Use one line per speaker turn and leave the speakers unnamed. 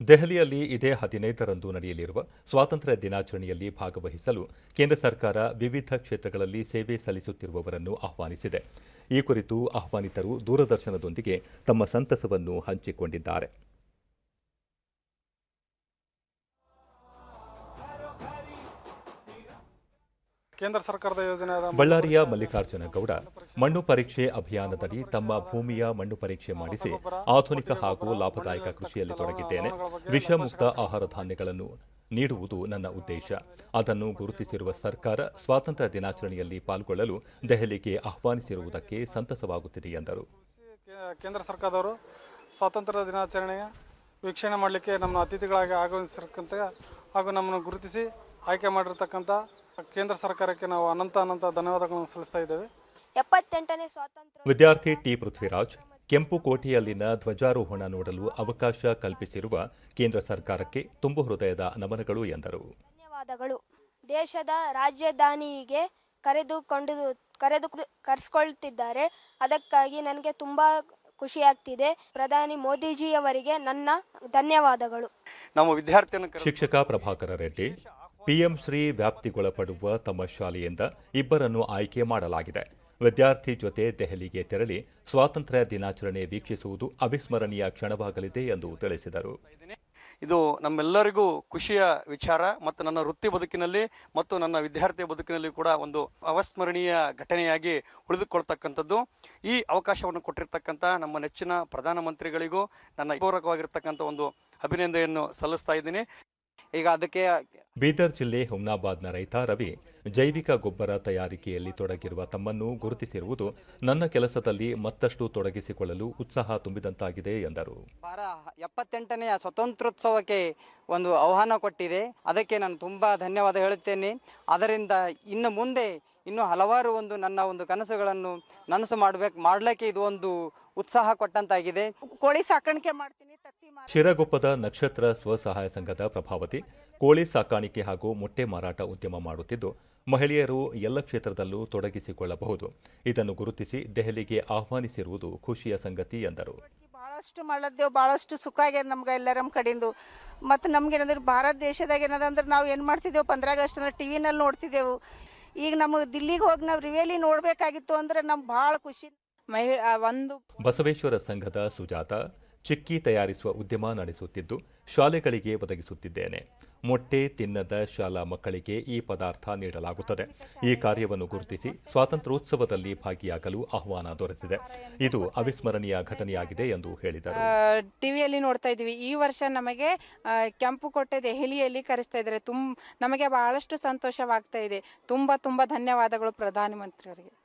ದೆಹಲಿಯಲ್ಲಿ ಇದೇ ಹದಿನೈದರಂದು ನಡೆಯಲಿರುವ ಸ್ವಾತಂತ್ರ್ಯ ದಿನಾಚರಣೆಯಲ್ಲಿ ಭಾಗವಹಿಸಲು ಕೇಂದ್ರ ಸರ್ಕಾರ ವಿವಿಧ ಕ್ಷೇತ್ರಗಳಲ್ಲಿ ಸೇವೆ ಸಲ್ಲಿಸುತ್ತಿರುವವರನ್ನು ಆಹ್ವಾನಿಸಿದೆ. ಈ ಕುರಿತು ಆಹ್ವಾನಿತರು ದೂರದರ್ಶನದೊಂದಿಗೆ ತಮ್ಮ ಸಂತಸವನ್ನು ಹಂಚಿಕೊಂಡಿದ್ದಾರೆ.
ಕೇಂದ್ರ ಸರ್ಕಾರದ ಯೋಜನೆಯಾದ
ಬಳ್ಳಾರಿಯ ಮಲ್ಲಿಕಾರ್ಜುನ ಗೌಡ ಮಣ್ಣು ಪರೀಕ್ಷೆ ಅಭಿಯಾನದಡಿ ತಮ್ಮ ಭೂಮಿಯ ಮಣ್ಣು ಪರೀಕ್ಷೆ ಮಾಡಿಸಿ ಆಧುನಿಕ ಹಾಗೂ ಲಾಭದಾಯಕ ಕೃಷಿಯಲ್ಲಿ ತೊಡಗಿದ್ದೇನೆ. ವಿಷಮುಕ್ತ ಆಹಾರ ಧಾನ್ಯಗಳನ್ನು ನೀಡುವುದು ನನ್ನ ಉದ್ದೇಶ. ಅದನ್ನು ಗುರುತಿಸಿರುವ ಸರ್ಕಾರ ಸ್ವಾತಂತ್ರ್ಯ ದಿನಾಚರಣೆಯಲ್ಲಿ ಪಾಲ್ಗೊಳ್ಳಲು ದೆಹಲಿಗೆ ಆಹ್ವಾನಿಸಿರುವುದಕ್ಕೆ ಸಂತಸವಾಗುತ್ತಿದೆ ಎಂದರು.
ಕೇಂದ್ರ ಸರ್ಕಾರದವರು ಸ್ವಾತಂತ್ರ್ಯ ದಿನಾಚರಣೆಯ ವೀಕ್ಷಣೆ ಮಾಡಲಿಕ್ಕೆ ನಮ್ಮ ಅತಿಥಿಗಳಾಗಿ ಆಗಮಿಸಿರ್ತಕ್ಕಂಥ ಹಾಗೂ ನಮ್ಮನ್ನು ಗುರುತಿಸಿ ಆಯ್ಕೆ ಮಾಡಿರ್ತಕ್ಕಂಥ ಕೇಂದ್ರ ಸರ್ಕಾರಕ್ಕೆ ನಾವು ಅನಂತ ಅನಂತ ಧನ್ಯವಾದಗಳನ್ನು ಸಲ್ಲಿಸ್ತಾ ಇದ್ದೇವೆ.
ಎಪ್ಪತ್ತೆಂಟನೇ ಸ್ವಾತಂತ್ರ್ಯ
ವಿದ್ಯಾರ್ಥಿ ಟಿ ಪೃಥ್ವಿರಾಜ್ ಕೆಂಪು ಕೋಟೆಯಲ್ಲಿನ ಧ್ವಜಾರೋಹಣ ನೋಡಲು ಅವಕಾಶ ಕಲ್ಪಿಸಿರುವ ಕೇಂದ್ರ ಸರ್ಕಾರಕ್ಕೆ ತುಂಬು ಹೃದಯದ ನಮನಗಳು ಎಂದರು.
ಧನ್ಯವಾದಗಳು. ದೇಶದ ರಾಜಧಾನಿಗೆ ಕರೆದುಕೊಂಡು ಕರೆದು ಕರೆಸ್ಕೊಳ್ತಿದ್ದಾರೆ. ಅದಕ್ಕಾಗಿ ನನಗೆ ತುಂಬ ಖುಷಿಯಾಗ್ತಿದೆ. ಪ್ರಧಾನಿ ಮೋದಿಜಿಯವರಿಗೆ ನನ್ನ ಧನ್ಯವಾದಗಳು.
ನಮ್ಮ ವಿದ್ಯಾರ್ಥಿಯನ್ನು
ಶಿಕ್ಷಕ ಪ್ರಭಾಕರ ರೆಡ್ಡಿ ಪಿಎಂ ಶ್ರೀ ವ್ಯಾಪ್ತಿಗೊಳಪಡುವ ತಮ್ಮ ಶಾಲೆಯಿಂದ ಇಬ್ಬರನ್ನು ಆಯ್ಕೆ ಮಾಡಲಾಗಿದೆ. ವಿದ್ಯಾರ್ಥಿ ಜೊತೆ ದೆಹಲಿಗೆ ತೆರಳಿ ಸ್ವಾತಂತ್ರ್ಯ ದಿನಾಚರಣೆ ವೀಕ್ಷಿಸುವುದು ಅವಿಸ್ಮರಣೀಯ ಕ್ಷಣವಾಗಲಿದೆ ಎಂದು ತಿಳಿಸಿದರು.
ಇದು ನಮ್ಮೆಲ್ಲರಿಗೂ ಖುಷಿಯ ವಿಚಾರ ಮತ್ತು ನನ್ನ ವೃತ್ತಿ ಬದುಕಿನಲ್ಲಿ ಮತ್ತು ನನ್ನ ವಿದ್ಯಾರ್ಥಿ ಬದುಕಿನಲ್ಲಿ ಕೂಡ ಒಂದು ಅವಸ್ಮರಣೀಯ ಘಟನೆಯಾಗಿ ಉಳಿದುಕೊಳ್ತಕ್ಕಂಥದ್ದು. ಈ ಅವಕಾಶವನ್ನು ಕೊಟ್ಟಿರ್ತಕ್ಕಂಥ ನಮ್ಮ ನೆಚ್ಚಿನ ಪ್ರಧಾನಮಂತ್ರಿಗಳಿಗೂ ನನ್ನ ಪೂರಕವಾಗಿರ್ತಕ್ಕಂಥ ಒಂದು ಅಭಿನಂದನೆಯನ್ನು ಸಲ್ಲಿಸ್ತಾ ಇದ್ದೀನಿ.
ಈಗ ಅದಕ್ಕೆ
ಬೀದರ್ ಜಿಲ್ಲೆ ಹುಮ್ನಾಬಾದ್ನ ರೈತ ರವಿ ಜೈವಿಕ ಗೊಬ್ಬರ ತಯಾರಿಕೆಯಲ್ಲಿ ತೊಡಗಿರುವ ತಮ್ಮನ್ನು ಗುರುತಿಸಿರುವುದು ನನ್ನ ಕೆಲಸದಲ್ಲಿ ಮತ್ತಷ್ಟು ತೊಡಗಿಸಿಕೊಳ್ಳಲು ಉತ್ಸಾಹ ತುಂಬಿದಂತಾಗಿದೆ ಎಂದರು.
ವಾರ ಎಪ್ಪತ್ತೆಂಟನೆಯ ಸ್ವತಂತ್ರೋತ್ಸವಕ್ಕೆ ಒಂದು ಆಹ್ವಾನ ಕೊಟ್ಟಿದೆ. ಅದಕ್ಕೆ ನಾನು ತುಂಬ ಧನ್ಯವಾದ ಹೇಳುತ್ತೇನೆ. ಅದರಿಂದ ಇನ್ನು ಮುಂದೆ ಇನ್ನೂ ಹಲವಾರು ಒಂದು ನನ್ನ ಒಂದು ಕನಸುಗಳನ್ನು ನನಸು ಮಾಡಬೇಕು ಮಾಡಲಿಕ್ಕೆ ಇದು ಒಂದು ಉತ್ಸಾಹ ಕೊಟ್ಟಂತಾಗಿದೆ.
ಕೋಳಿ ಸಾಕಾಣಿಕೆ ಮಾಡ್ತೀನಿ.
ಶಿರಗೊಪ್ಪದ ನಕ್ಷತ್ರ ಸ್ವಸಹಾಯ ಸಂಘದ ಪ್ರಭಾವತಿ ಕೋಳಿ ಸಾಕಾಣಿಕೆ ಹಾಗೂ ಮೊಟ್ಟೆ ಮಾರಾಟ ಉದ್ಯಮ ಮಾಡುತ್ತಿದ್ದು ಮಹಿಳೆಯರು ಎಲ್ಲ ಕ್ಷೇತ್ರದಲ್ಲೂ ತೊಡಗಿಸಿಕೊಳ್ಳಬಹುದು. ಇದನ್ನು ಗುರುತಿಸಿ ದೆಹಲಿಗೆ ಆಹ್ವಾನಿಸಿರುವುದು ಖುಷಿಯ ಸಂಗತಿ ಎಂದರು.
ಭಾಳಷ್ಟು ಮಾಡದ್ದೇವು ಭಾಳಷ್ಟು ಸುಖ ಆಗ್ಯದ ನಮ್ಗೆ ಎಲ್ಲರ ಕಡೆಯಿಂದ ಮತ್ತು ನಮ್ಗೆ ಏನಂದ್ರೆ ಭಾರತ ದೇಶದಾಗ ಏನದಂದ್ರೆ ನಾವು ಏನು ಮಾಡ್ತಿದ್ದೇವೆ? ಪಂದ್ರ ಆಗಸ್ಟ್ ಅಂದ್ರೆ ಟಿ ವಿನಲ್ಲಿ ನೋಡ್ತಿದ್ದೆವು. ಈಗ ನಮಗೆ ದಿಲ್ಲಿಗೆ ಹೋಗಿ ನಾವು ರಿವೇಲಿ ನೋಡಬೇಕಾಗಿತ್ತು ಅಂದ್ರೆ ನಮ್ಗೆ ಭಾಳ ಖುಷಿ.
ಮಹಿ ಒಂದು
ಬಸವೇಶ್ವರ ಸಂಘದ ಸುಜಾತ ಚಿಕ್ಕಿ ತಯಾರಿಸುವ ಉದ್ಯಮ ನಡೆಸುತ್ತಿದ್ದು ಶಾಲೆಗಳಿಗೆ ಒದಗಿಸುತ್ತಿದ್ದೇನೆ. ಮೊಟ್ಟೆ ತಿನ್ನದ ಶಾಲಾ ಮಕ್ಕಳಿಗೆ ಈ ಪದಾರ್ಥ ನೀಡಲಾಗುತ್ತದೆ. ಈ ಕಾರ್ಯವನ್ನು ಗುರುತಿಸಿ ಸ್ವಾತಂತ್ರ್ಯೋತ್ಸವದಲ್ಲಿ ಭಾಗಿಯಾಗಲು ಆಹ್ವಾನ ದೊರೆತಿದೆ. ಇದು ಅವಿಸ್ಮರಣೀಯ ಘಟನೆಯಾಗಿದೆ ಎಂದು ಹೇಳಿದರು.
ಟಿವಿಯಲ್ಲಿ ನೋಡ್ತಾ ಇದ್ದೀವಿ. ಈ ವರ್ಷ ನಮಗೆ ಕೆಂಪು ಕೋಟೆ ದೆಹಲಿಯಲ್ಲಿ ಕರೆಸ್ತಾ ಇದ್ದಾರೆ. ತುಂ ನಮಗೆ ಬಹಳಷ್ಟು ಸಂತೋಷವಾಗ್ತಾ ಇದೆ. ತುಂಬ ತುಂಬ ಧನ್ಯವಾದಗಳು ಪ್ರಧಾನಮಂತ್ರಿಯವರಿಗೆ